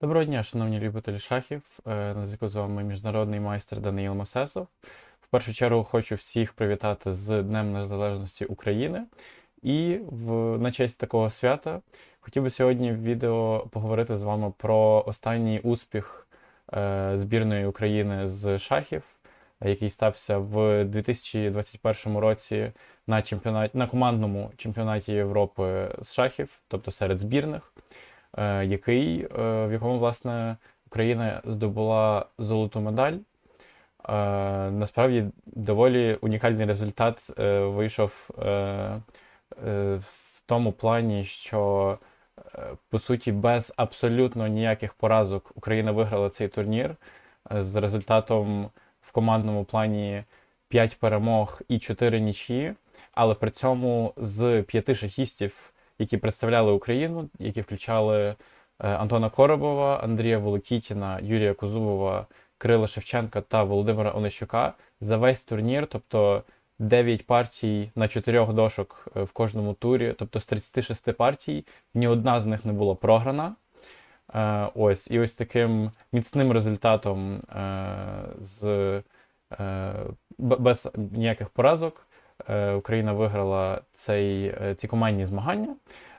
Доброго дня, шановні любителі шахів. Е, На зв'язку з вами міжнародний майстер Даниїл Мосесов. В першу чергу хочу всіх привітати з Днем Незалежності України. І в, на честь такого свята хотів би сьогодні в відео поговорити з вами про останній успіх е, збірної України з шахів, який стався в 2021 році на, чемпіонаті, на командному чемпіонаті Європи з шахів, тобто серед збірних який, е, в якому власне Україна здобула золоту медаль. Е, Насправді доволі унікальний результат е, вийшов е, е, в тому плані, що е, по суті без абсолютно ніяких поразок Україна виграла цей турнір е, з результатом в командному плані 5 перемог і 4 нічі, але при цьому з п'яти шахістів які представляли Україну, які включали е, Антона Коробова, Андрія Волокітіна, Юрія Козубова, Кирила Шевченка та Володимира Онищука за весь турнір, тобто 9 партій на 4 дошок е, в кожному турі, тобто з 36 партій, ні одна з них не була програна. Е, Ось, і ось таким міцним результатом з без ніяких поразок Україна виграла цей, е, ці командні змагання.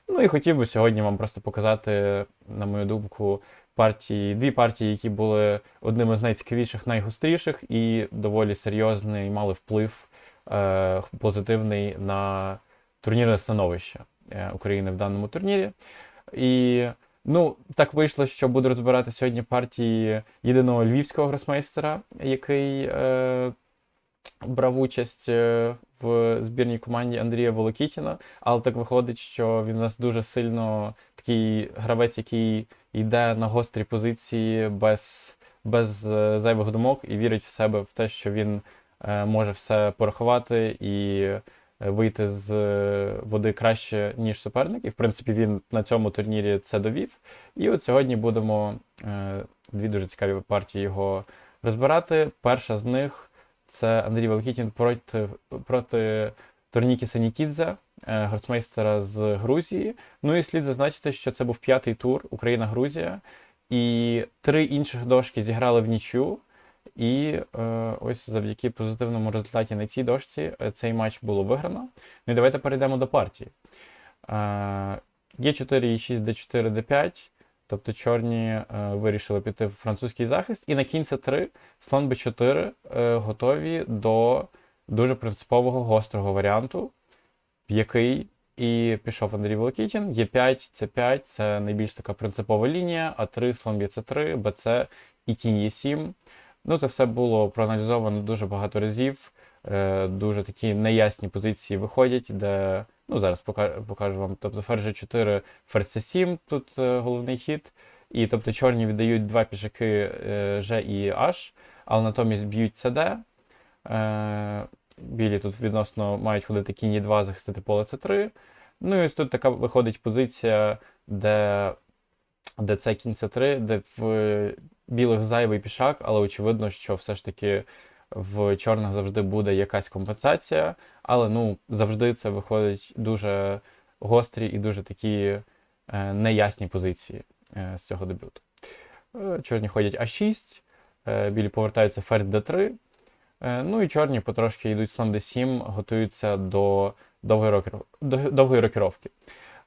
Ну і хотів би сьогодні вам просто показати, на мою думку, партії, дві партії, які були одними з найцікавіших, найгостріших і доволі серйозний мали вплив е, позитивний на турнірне становище е, України в даному турнірі. І ну, так вийшло, що буду розбирати сьогодні партії єдиного львівського гросмейстера, який е, брав участь е, в збірній команді Андрія Волокітіна, але так виходить, що він у нас дуже сильно такий гравець, який йде на гострі позиції без, без е, зайвих думок і вірить в себе в те, що він е, може все порахувати і вийти з води краще, ніж суперник. І в принципі він на цьому турнірі це довів. І от сьогодні будемо дві дуже цікаві партії його розбирати. Перша з них це Андрій Великітін проти, проти Торнікі Санікідзе, е, гроцмейстера з Грузії. Ну і слід зазначити, що це був п'ятий тур Україна-Грузія, і три інших дошки зіграли в нічю. І е, ось завдяки позитивному результаті на цій дошці е, цей матч було виграно. Ну і давайте перейдемо до партії. Е, Є4, Е6, d4, d5. Тобто чорні е, вирішили піти в французький захист. І на кінь С3 слон Б4 е, готові до дуже принципового гострого варіанту, який і пішов Андрій Волокітін. Є5, С5 це найбільш така принципова лінія, А3, слон б'є С3, БЦ і кінь Е7. Ну, це все було проаналізовано дуже багато разів. Е, Дуже такі неясні позиції виходять, де ну зараз пока- покажу вам. Тобто ферзь G4, ферзь C7, тут е, головний хід. І тобто чорні віддають два пішаки е, G і H, але натомість б'ють CD. Е, білі тут відносно мають ходити кінь 2 захистити поле С3. Ну і ось тут така виходить позиція, де, де це кінь С3, де в білих зайвий пішак, але очевидно, що все ж таки в чорних завжди буде якась компенсація, але ну завжди це виходить дуже гострі і дуже такі е, неясні позиції е, з цього дебюту. Е, чорні ходять А6, е, білі повертаються ферзь Д3. Е, ну і чорні потрошки йдуть слон D7, готуються до довгої, рокер... до довгої рокіровки.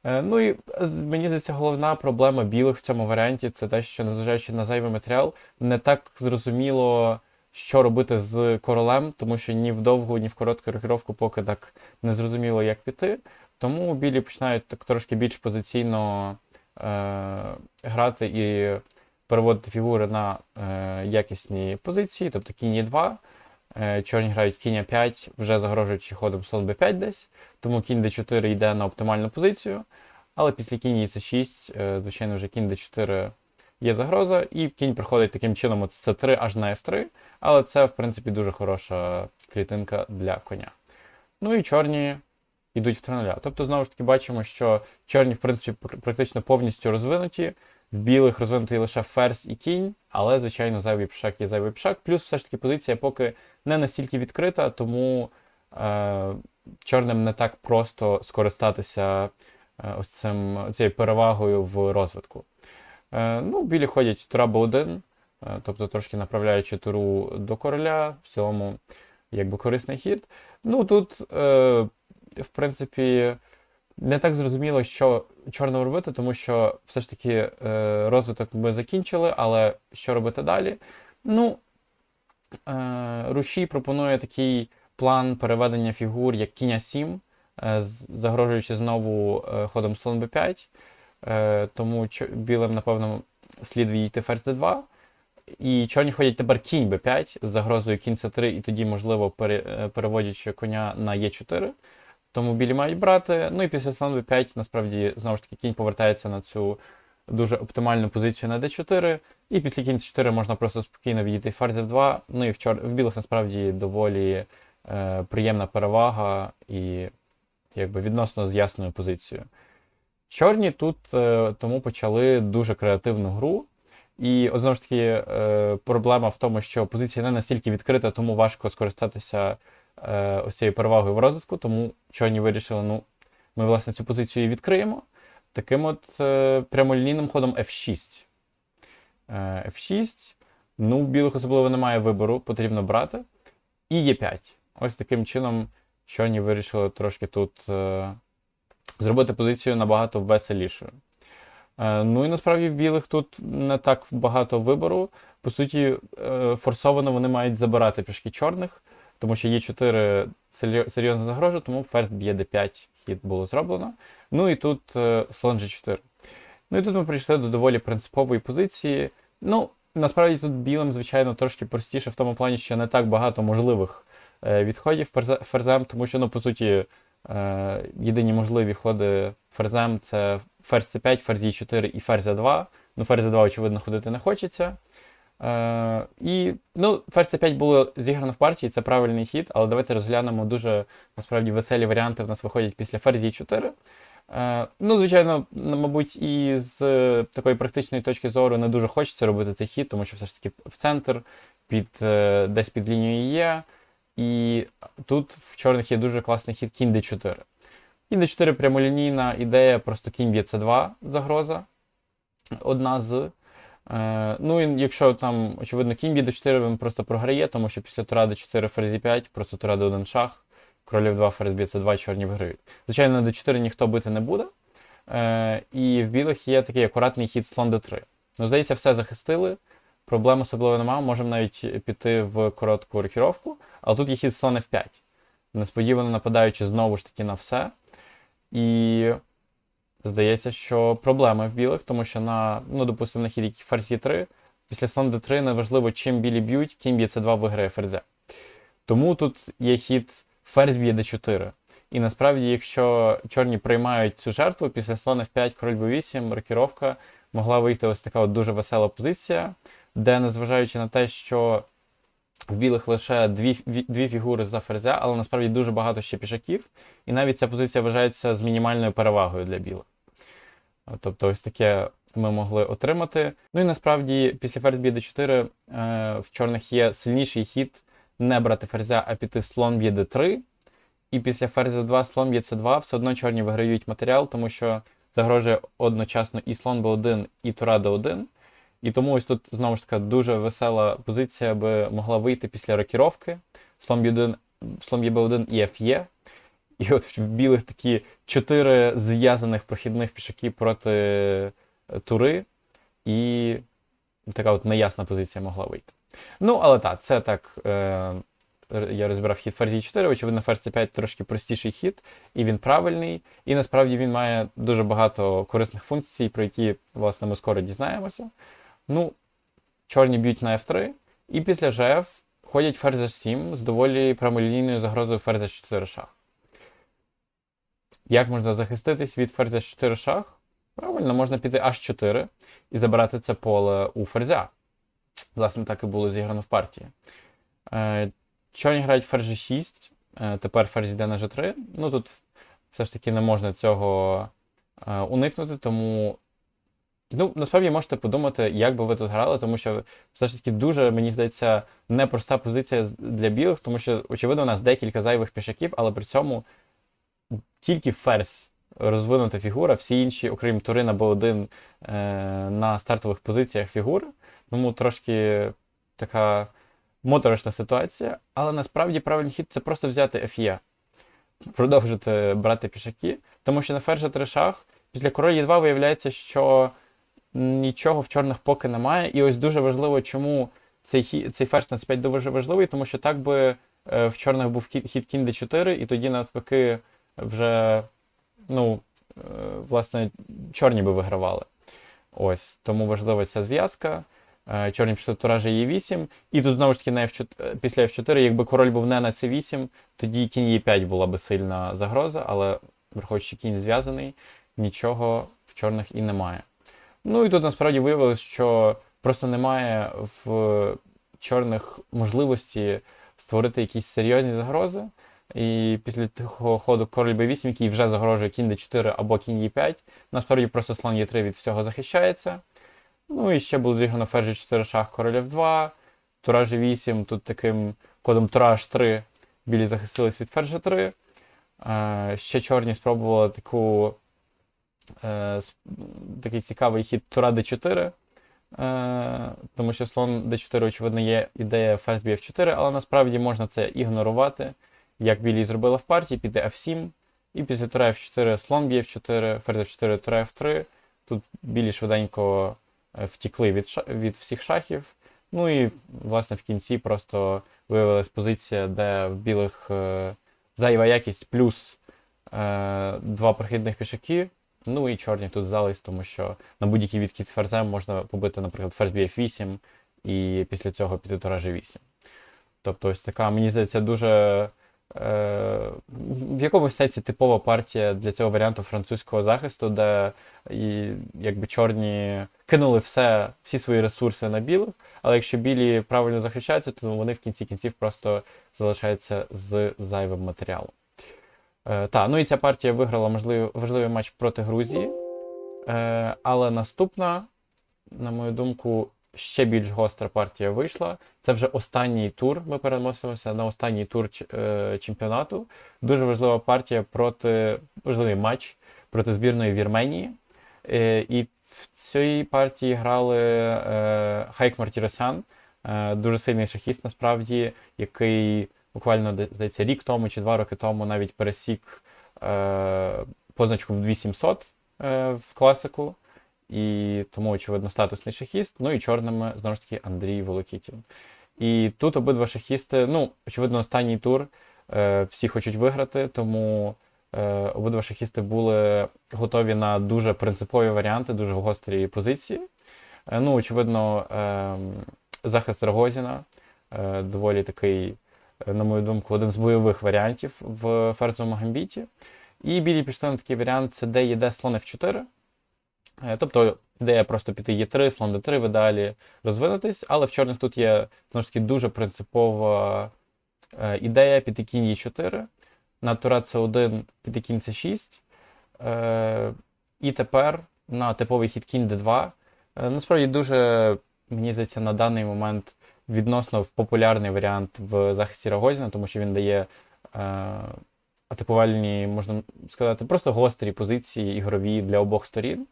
Ну і мені здається, головна проблема білих в цьому варіанті це те, що незважаючи на зайвий матеріал, не так зрозуміло, що робити з королем, тому що ні в довгу, ні в коротку рокіровку поки так не зрозуміло, як піти. Тому білі починають так трошки більш позиційно е, грати і переводити фігури на е, якісні позиції, тобто кінь 2. Е, чорні грають кінь 5, вже загрожуючи ходом слон b5 десь, тому кінь d4 йде на оптимальну позицію. Але після кінь c6, е, звичайно, вже кінь d4 є загроза, і кінь приходить таким чином от з c3 аж на f3. Але це, в принципі, дуже хороша клітинка для коня. Ну і чорні йдуть в 3 0. Тобто, знову ж таки, бачимо, що чорні, в принципі, практично повністю розвинуті. В білих розвинутий лише ферзь і кінь, але, звичайно, зайвий пішак є зайвий пішак. Плюс все ж таки позиція поки не настільки відкрита, тому е, чорним не так просто скористатися е, ось цим, цією перевагою в розвитку. Е, ну, білі ходять тура Б1, е, тобто трошки направляючи туру до короля, в цілому, якби корисний хід. Ну, тут, е, в принципі, не так зрозуміло, що чорному робити, тому що все ж таки розвиток ми закінчили, але що робити далі? Ну, Рушій пропонує такий план переведення фігур, як кінь 7, е, загрожуючи знову ходом слон Б5. Е, тому білим, напевно, слід відійти ферзь Д2. І чорні ходять тепер кінь Б5 з загрозою кінь С3, і тоді, можливо, е, переводячи коня на Е4. Тому білі мають брати. Ну і після слон Б5, насправді, знову ж таки, кінь повертається на цю дуже оптимальну позицію на D4. І після кінь С4 можна просто спокійно відійти ферзь F2. Ну і в, чор... в білих насправді доволі е, приємна перевага і якби відносно з ясною позицією. Чорні тут е, тому почали дуже креативну гру. І от знову ж таки, е, проблема в тому, що позиція не настільки відкрита, тому важко скористатися е, ось цією перевагою в розвитку. Тому чорні вирішили, ну, ми власне цю позицію і відкриємо. Таким от прямолінійним ходом F6. Е, F6. Ну, в білих особливо немає вибору, потрібно брати. І Е5. Ось таким чином чорні вирішили трошки тут зробити позицію набагато веселішою. Е, Ну і насправді в білих тут не так багато вибору. По суті, е, форсовано вони мають забирати пішки чорних, тому що Е4 сері- серйозно тому ферзь б'є d5 хід було зроблено. Ну і тут е, слон G4. Ну і тут ми прийшли до доволі принципової позиції. Ну, насправді тут білим, звичайно, трошки простіше в тому плані, що не так багато можливих відходів ферзем, тому що, ну, по суті, єдині можливі ходи ферзем це ферзь c5, ферзь e4 і ферзь a2. Ну, ферзь a2, очевидно, ходити не хочеться. Е, і ну, ферзь c5 було зіграно в партії, це правильний хід, але давайте розглянемо дуже насправді веселі варіанти. В нас виходять після ферзь e4. Е, ну, звичайно, мабуть, і з е, такої практичної точки зору не дуже хочеться робити цей хід, тому що все ж таки в центр, під, е, десь під лінією є. І тут в чорних є дуже класний хід кінь d4. Кінь d4 прямолінійна ідея, просто кінь б'є c2 загроза. Одна з. Е, ну і якщо там, очевидно, кінь б'є d4, він просто програє, тому що після тура d4 ферзь d5, просто тура d1 шах, королів 2 ферзь б'є c2, чорні виграють. Звичайно, на d4 ніхто бити не буде. Е, і в білих є такий акуратний хід слон d3. Ну, здається, все захистили. Проблем особливо немає. Можемо навіть піти в коротку рокіровку. Але тут є хід слон f5. Несподівано нападаючи знову ж таки на все. І здається, що проблеми в білих, тому що на, ну, допустимо, на хід ферзь Е3, після слон d3 неважливо, чим білі б'ють, кінь б'є c2 виграє ферзя. Тому тут є хід ферзь б'є d4. І насправді, якщо чорні приймають цю жертву, після слон f5, король b8, рокіровка, могла вийти ось така от дуже весела позиція, де, незважаючи на те, що в білих лише дві, дві фігури за ферзя, але насправді дуже багато ще пішаків, і навіть ця позиція вважається з мінімальною перевагою для білих. Тобто, ось таке ми могли отримати. Ну і насправді, після ферзь б'є d4 е, в чорних є сильніший хід не брати ферзя, а піти слон б'є d3. І після ферзя 2 слон б'є c2, все одно чорні виграють матеріал, тому що загрожує одночасно і слон b1, і тура d1. І тому ось тут знову ж таки дуже весела позиція би могла вийти після рокіровки. Слон b1, слон б'є b1 і ф'є. І от в білих такі чотири зв'язаних прохідних пішаки проти е, тури, і така от неясна позиція могла вийти. Ну, але так, це так. Е, я розбирав хід ферзі 4, очевидно, ферзь c5 трошки простіший хід, і він правильний. І насправді він має дуже багато корисних функцій, про які, власне, ми скоро дізнаємося. Ну, чорні б'ють на f3, і після gf ходять ферзь h7 з доволі прямолінійною загрозою ферзь h4 шах. Як можна захиститись від ферзя 4 шах? Правильно, можна піти h4 і забирати це поле у ферзя. Власне, так і було зіграно в партії. Е, чорні грають ферзь G6, е, тепер ферзь йде на G3. Ну тут все ж таки не можна цього е, уникнути, тому. Ну, насправді можете подумати, як би ви тут грали, тому що все ж таки дуже, мені здається, непроста позиція для білих, тому що, очевидно, у нас декілька зайвих пішаків, але при цьому тільки ферзь розвинута фігура, всі інші, окрім Турина, Б1 е, на стартових позиціях фігур. Тому трошки така моторошна ситуація. Але насправді правильний хід це просто взяти FE, продовжити брати пішаки, тому що на ферзь 3 шах після король Е2 виявляється, що нічого в чорних поки немає. І ось дуже важливо, чому цей, цей ферзь на c5 дуже важливий, тому що так би е, в чорних був хід, кінь d4, і тоді навпаки вже, ну, е, власне, чорні би вигравали. Ось, тому важлива ця зв'язка. Е, Чорні пішли тура Е8. І тут знову ж таки на F4, е, після F4, якби король був не на C8, тоді кінь Е5 була би сильна загроза, але враховуючи кінь зв'язаний, нічого в чорних і немає. Ну і тут насправді виявилось, що просто немає в чорних можливості створити якісь серйозні загрози. І після того ходу король b8, який вже загрожує кінь d4 або кінь e5, насправді просто слон e3 від всього захищається. Ну і ще було зіграно ферзь 4 шах король f2, тура g8, тут таким ходом тура h3 білі захистились від ферзь 3. Е, ще чорні спробували таку, такий цікавий хід тура d4. Е, тому що слон d4, очевидно, є ідея ферзь б'є f4, але насправді можна це ігнорувати, як білі зробили в партії, піти f7, і після тура f4 слон б'є f4, ферзь f4, тура f3. Тут білі швиденько е, втікли від, ша- від всіх шахів. Ну і, власне, в кінці просто виявилась позиція, де в білих е, зайва якість плюс е, два прохідних пішаки. Ну і чорні тут здались, тому що на будь-який відхід з ферзем можна побити, наприклад, ферзь б'є f8 і після цього піти тура g8. Тобто, ось така, мені здається, дуже е, в якомусь сенсі типова партія для цього варіанту французького захисту, де і, якби чорні кинули все, всі свої ресурси на білих, але якщо білі правильно захищаються, то вони в кінці кінців просто залишаються з зайвим матеріалом. Е, та, ну і ця партія виграла можливий, важливий матч проти Грузії. Е, але наступна, на мою думку, ще більш гостра партія вийшла. Це вже останній тур. Ми переносимося на останній тур е, чемпіонату. Дуже важлива партія проти важливий матч проти збірної Вірменії. Е, і в цій партії грали е, Хайк Мартіросян, е, дуже сильний шахіст, насправді, який буквально здається рік тому чи два роки тому навіть пересік е, позначку в 2700 е, в класику. І тому, очевидно, статусний шахіст. Ну і чорними, знову ж таки, Андрій Волокітін. І тут обидва шахісти, ну, очевидно, останній тур е, всі хочуть виграти, тому е, обидва шахісти були готові на дуже принципові варіанти, дуже гострі позиції. Е, ну, очевидно, е, захист Рогозіна е, доволі такий, на мою думку, один з бойових варіантів в ферзовому гамбіті. І білі пішли на такий варіант: це де є слон F4. Е, Тобто ідея просто піти Е3, слон Д3, ви далі розвинутись, але в чорних тут є знову ж таки дуже принципова е, ідея піти кінь Е4, на тура С1 піти кінь С6. Е, і тепер на типовий хід кінь Д2. Е, насправді дуже, мені здається, на даний момент відносно популярний варіант в захисті Рогозіна, тому що він дає е, атакувальні, можна сказати, просто гострі позиції ігрові для обох сторін.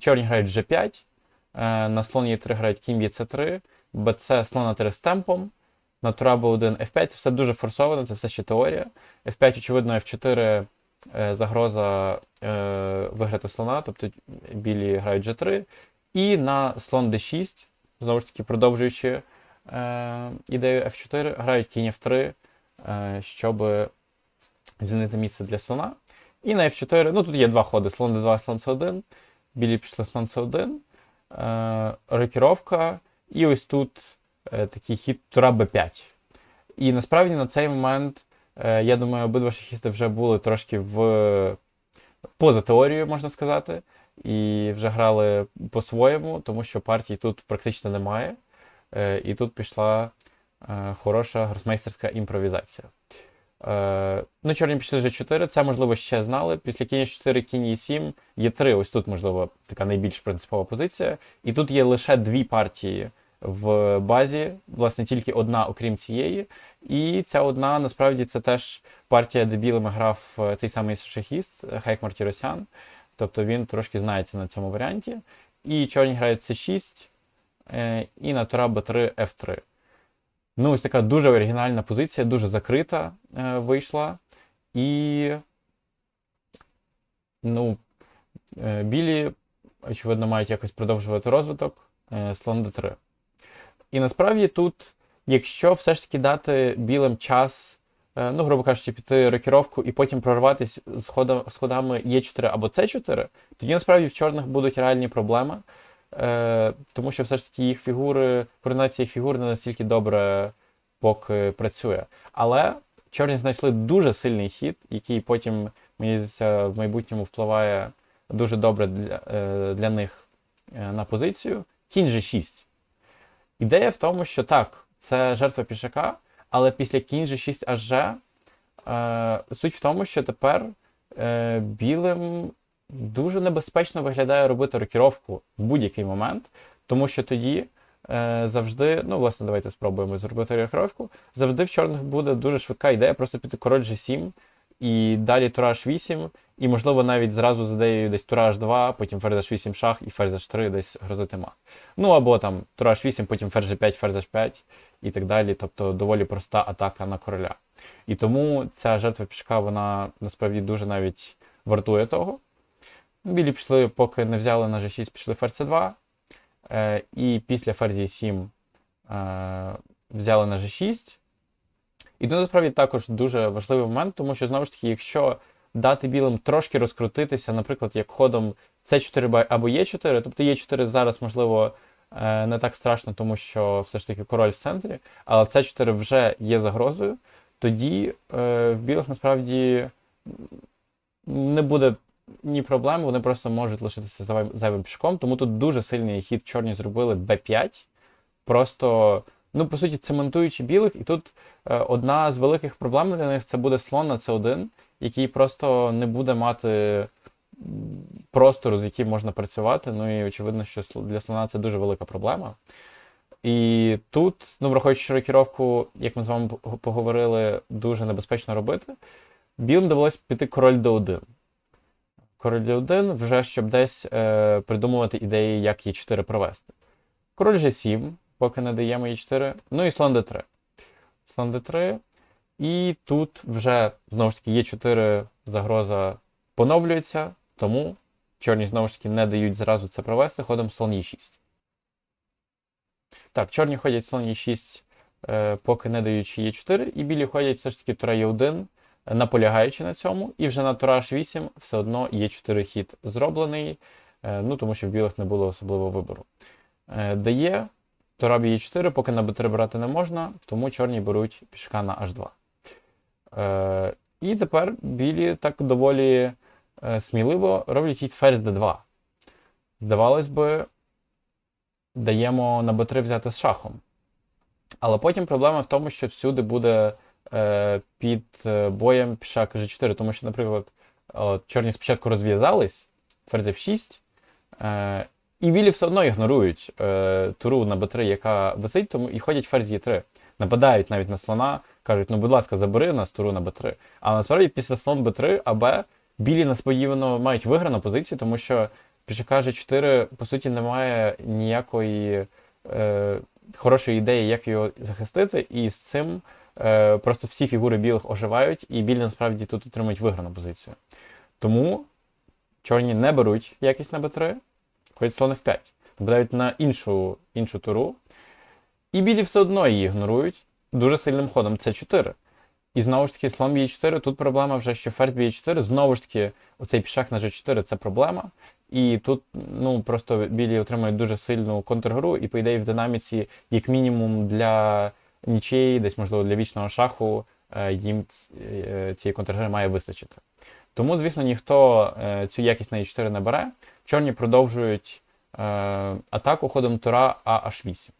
Чорні грають G5, е, на слон Е3 грають кінь Е3, БЦ слон А3 з темпом, на тура Б1 F5 це все дуже форсовано, це все ще теорія. F5, очевидно, F4 е, загроза е, виграти слона, тобто білі грають G3. І на слон D6, знову ж таки, продовжуючи ідею F4, грають кінь F3, е, щоб звільнити місце для слона. І на F4, ну тут є два ходи: слон D2, слон C1. Білі пішли слон С1, е, рокіровка, і ось тут е, такий хід тура Б5. І насправді на цей момент, е, я думаю, обидва шахісти вже були трошки в поза теорією, можна сказати, і вже грали по-своєму, тому що партій тут практично немає. Е, і тут пішла е, хороша гросмейстерська імпровізація. Е, ну, чорні пішли G4, це, можливо, ще знали. Після кінь 4, кінь Е7, є 3. Ось тут, можливо, така найбільш принципова позиція. І тут є лише дві партії в базі, власне, тільки одна, окрім цієї. І ця одна насправді це теж партія, де білими грав цей самий шахіст Хайк Мартіросян. Тобто він трошки знається на цьому варіанті. І чорні грають c6 е, і на тура b3 f3. Ну, ось така дуже оригінальна позиція, дуже закрита е, вийшла. І ну, е, білі, очевидно, мають якось продовжувати розвиток е, слон d3. І насправді тут, якщо все ж таки дати білим час, е, ну, грубо кажучи, піти рокіровку і потім прорватися з, хода, з ходами Е4 або С4, тоді насправді в чорних будуть реальні проблеми. Е, тому що все ж таки їх фігури, координація їх фігур не настільки добре поки працює. Але чорні знайшли дуже сильний хід, який потім, мені в майбутньому впливає дуже добре для, е, для них е, на позицію. Кінь G6. Ідея в тому, що так, це жертва пішака, але після кінь G6 HG е, суть в тому, що тепер е, білим дуже небезпечно виглядає робити рокіровку в будь-який момент, тому що тоді е, завжди, ну, власне, давайте спробуємо зробити рокіровку. Завжди в чорних буде дуже швидка ідея просто піти король G7 і далі тура H8, і, можливо, навіть зразу з ідеєю десь тура H2, потім ферзь H8 шах і ферзь H3 десь грозити мат. Ну або там тура H8, потім ферзь G5, ферзь H5 і так далі. Тобто доволі проста атака на короля. І тому ця жертва пішка, вона насправді дуже навіть вартує того. Білі пішли, поки не взяли на G6, пішли ферзь C2. Е, і після ферзі 7 е, взяли на G6. І тут насправді також дуже важливий момент, тому що, знову ж таки, якщо дати білим трошки розкрутитися, наприклад, як ходом С4 або Е4, тобто Е4 зараз, можливо, е, не так страшно, тому що все ж таки король в центрі, але С4 вже є загрозою, тоді е, в білих насправді не буде ні проблем, вони просто можуть лишитися зайвим, пішком. Тому тут дуже сильний хід чорні зробили Б5. Просто, ну, по суті, цементуючи білих, і тут е, одна з великих проблем для них це буде слон на С1, який просто не буде мати простору, з яким можна працювати. Ну і очевидно, що для слона це дуже велика проблема. І тут, ну, враховуючи рокіровку, як ми з вами поговорили, дуже небезпечно робити. Білим довелось піти король d1. Король d1 вже щоб десь е, придумувати ідеї, як Е4 провести. Король G7, поки не даємо Е4. Ну і слон d3. Слон d3. І тут вже знову ж таки Е4 загроза поновлюється, тому чорні знову ж таки не дають зразу це провести ходом слон Е6. Так, чорні ходять слон Е6, е, поки не даючи Е4, і білі ходять все ж таки тура Е1, наполягаючи на цьому, і вже на тура H8 все одно Е4 хід зроблений, е, ну тому що в білих не було особливого вибору. Е, Дає тура Е4, поки на Б3 брати не можна, тому чорні беруть пішка на H2. Е, І тепер білі так доволі е, сміливо роблять хід ферзь d2. Здавалось би, даємо на b3 взяти з шахом. Але потім проблема в тому, що всюди буде е, під е, боєм пішак g4, тому що, наприклад, от, чорні спочатку розв'язались, ферзь f6, е, і білі все одно ігнорують е, туру на b3, яка висить, тому і ходять ферзь e3. Нападають навіть на слона, кажуть, ну, будь ласка, забери нас туру на b3. А насправді після слон b3 АБ білі несподівано мають виграну позицію, тому що пішака g4, по суті, немає ніякої е, хорошої ідеї, як його захистити, і з цим е, просто всі фігури білих оживають, і білі насправді тут отримують виграну позицію. Тому чорні не беруть якість на b3, ходять слон f5, нападають на іншу, іншу туру, і білі все одно її ігнорують дуже сильним ходом c4. І знову ж таки, слон b4, тут проблема вже, що ферзь b4, знову ж таки, оцей пішак на g4 це проблема. І тут ну, просто білі отримують дуже сильну контргру, і, по ідеї, в динаміці, як мінімум, для нічиєї, десь, можливо, для вічного шаху, е, їм е, цієї контргри має вистачити. Тому, звісно, ніхто е, цю якість на e4 не бере. Чорні продовжують атаку ходом тура А H8.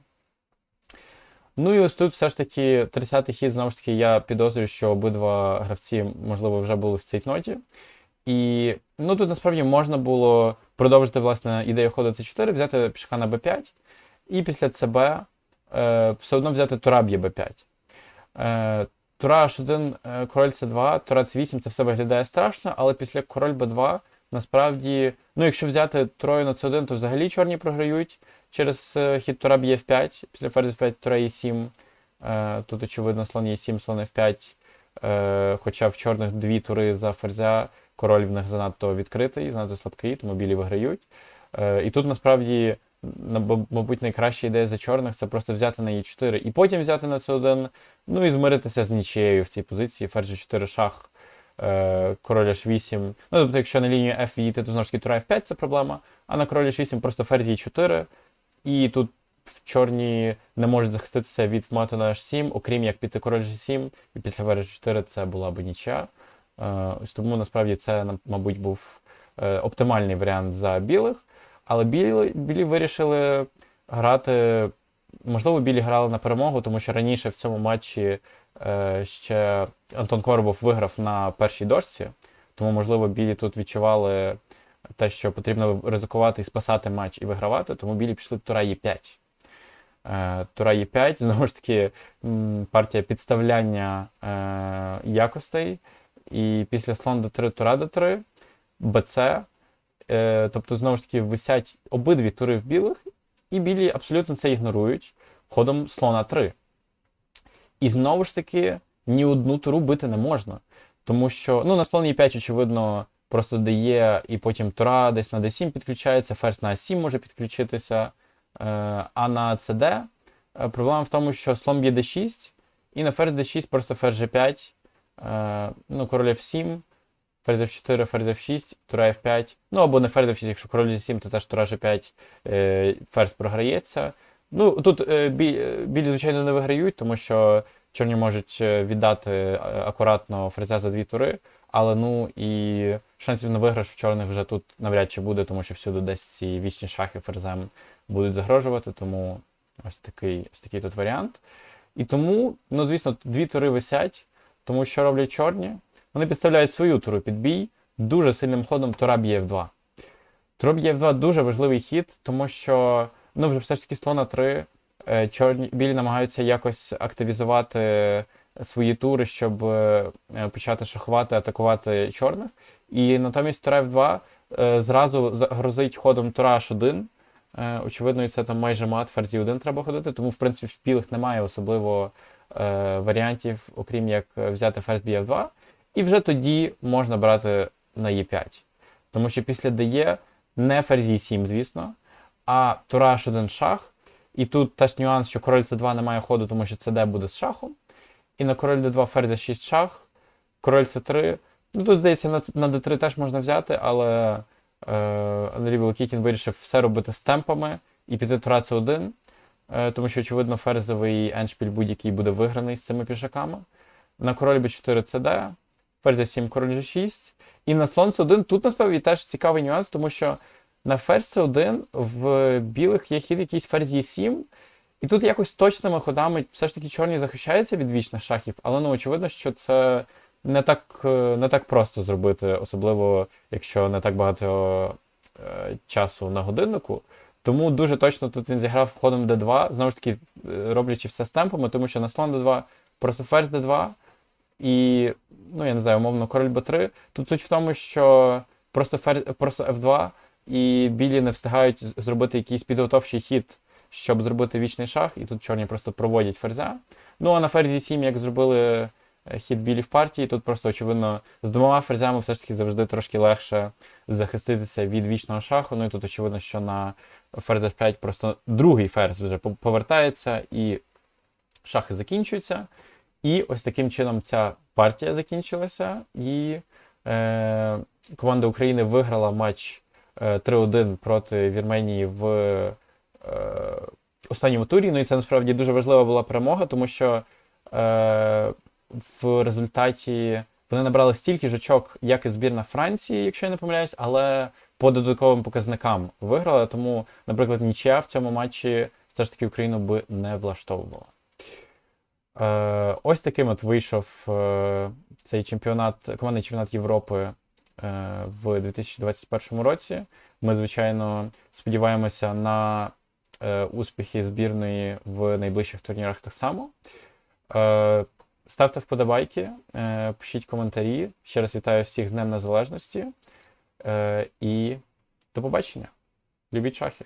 Ну і ось тут все ж таки 30-й хід, знову ж таки, я підозрюю, що обидва гравці, можливо, вже були в цій ноті. І ну, тут насправді можна було продовжити власне ідею ходу c4, взяти пішка на b5, і після ЦБ все одно взяти тура б'є b5. Е, тура H1, е, король c2, тура c8 це все виглядає страшно, але після король b2 насправді, ну якщо взяти турою на c1, то взагалі чорні програють через е, хід тура б'є f5, після ферзь f5 тура e7. Е, тут, очевидно, слон e7, слон f5. Е, хоча в чорних дві тури за ферзя, король в них занадто відкритий, занадто слабкий, тому білі виграють. Е, і тут насправді, мабуть, найкраща ідея за чорних це просто взяти на e4 і потім взяти на c1, ну і змиритися з нічією в цій позиції. Ферзь g4 шах, е, король h8. Ну, тобто, якщо на лінію F їти, то знову ж таки тура f5 це проблема, а на король h8 просто ферзь e4. І тут в чорні не можуть захиститися від мати на h7, окрім як піти король g7, і після ферзь 4 це була б нічия. Е, Ось тому насправді це, мабуть, був е, оптимальний варіант за білих. Але білі, білі вирішили грати. Можливо, білі грали на перемогу, тому що раніше в цьому матчі е, ще Антон Коробов виграв на першій дошці. Тому, можливо, білі тут відчували те, що потрібно ризикувати і спасати матч і вигравати, тому білі пішли в тура Е5. Е, Тура Е5, знову ж таки, партія підставляння е, якостей. І після слон d3, тура d3, БЦ. Е, тобто, знову ж таки, висять обидві тури в білих, і білі абсолютно це ігнорують ходом слона 3. І знову ж таки, ні одну туру бити не можна. Тому що, ну, на слон Е5, очевидно, просто дає, і потім тура десь на d7 підключається, ферзь на a7 може підключитися. Е, а на CD е, проблема в тому, що слон б'є d6, і на ферзь d6 просто ферзь g5, е, ну, король f7, ферзь f4, ферзь f6, тура f5. Ну або не ферзь f6, якщо король g7, то теж тура g5, е, ферзь програється. Ну, тут е, е, білі, звичайно, не виграють, тому що чорні можуть віддати акуратно ферзя за дві тури, але ну і шансів на виграш в чорних вже тут навряд чи буде, тому що всюди десь ці вічні шахи ферзем будуть загрожувати, тому ось такий, ось такий тут варіант. І тому, ну, звісно, дві тури висять, тому що роблять чорні. Вони підставляють свою туру під бій дуже сильним ходом тура б'є f2. Тура б'є f2 дуже важливий хід, тому що ну, вже все ж таки слона 3. е, Чорні білі намагаються якось активізувати свої тури, щоб е, почати шахувати, атакувати чорних. І натомість тура f2 е, зразу загрозить ходом тура h1. Е, Очевидно, і це там майже мат, ферзі 1 треба ходити, тому, в принципі, в білих немає особливо е, варіантів, окрім як е, взяти ферзь б'є 2 І вже тоді можна брати на Е5. Тому що після ДЕ не ферзь Е7, звісно, а тура H1 шах. І тут теж нюанс, що король С2 не має ходу, тому що ЦД буде з шахом. І на король d2 ферзь 6 шах, король С3. Ну тут, здається, на, на d3 теж можна взяти, але е, Андрій Волокітін вирішив все робити з темпами і піти тура С1, е, тому що, очевидно, ферзовий еншпіль будь-який буде виграний з цими пішаками. На король b4 ЦД, ферзь 7 король G6. І на слон С1 тут насправді теж цікавий нюанс, тому що на ферзь С1 в білих є хід якийсь ферзь Е7, і тут якось точними ходами все ж таки чорні захищаються від вічних шахів, але ну очевидно, що це не так, е, не так просто зробити, особливо якщо не так багато е, часу на годиннику. Тому дуже точно тут він зіграв ходом d2, знову ж таки, е, роблячи все з темпами, тому що на слон d2 просто ферзь d2, і, ну я не знаю, умовно, король b3. Тут суть в тому, що просто, ферзь, просто f2, і білі не встигають зробити якийсь підготовчий хід, щоб зробити вічний шах, і тут чорні просто проводять ферзя. Ну а на ферзі 7, як зробили е, хід білі в партії, тут просто, очевидно, з двома ферзями все ж таки завжди трошки легше захиститися від вічного шаху. Ну і тут, очевидно, що на ферзь F5 просто другий ферзь вже повертається і шахи закінчуються. І ось таким чином ця партія закінчилася, і е, команда України виграла матч е, 3-1 проти Вірменії в е, останньому турі. Ну і це насправді дуже важлива була перемога, тому що е, в результаті вони набрали стільки ж очок, як і збірна Франції, якщо я не помиляюсь, але по додатковим показникам виграла. Тому, наприклад, нічия в цьому матчі все ж таки Україну би не влаштовувала. Е, ось таким от вийшов е, цей чемпіонат, командний чемпіонат Європи е, в 2021 році. Ми, звичайно, сподіваємося на Е, Успіхи збірної в найближчих турнірах так само. Е, Ставте вподобайки, е, пишіть коментарі. Ще раз вітаю всіх з Днем Незалежності. Е, І до побачення. Любіть шахи!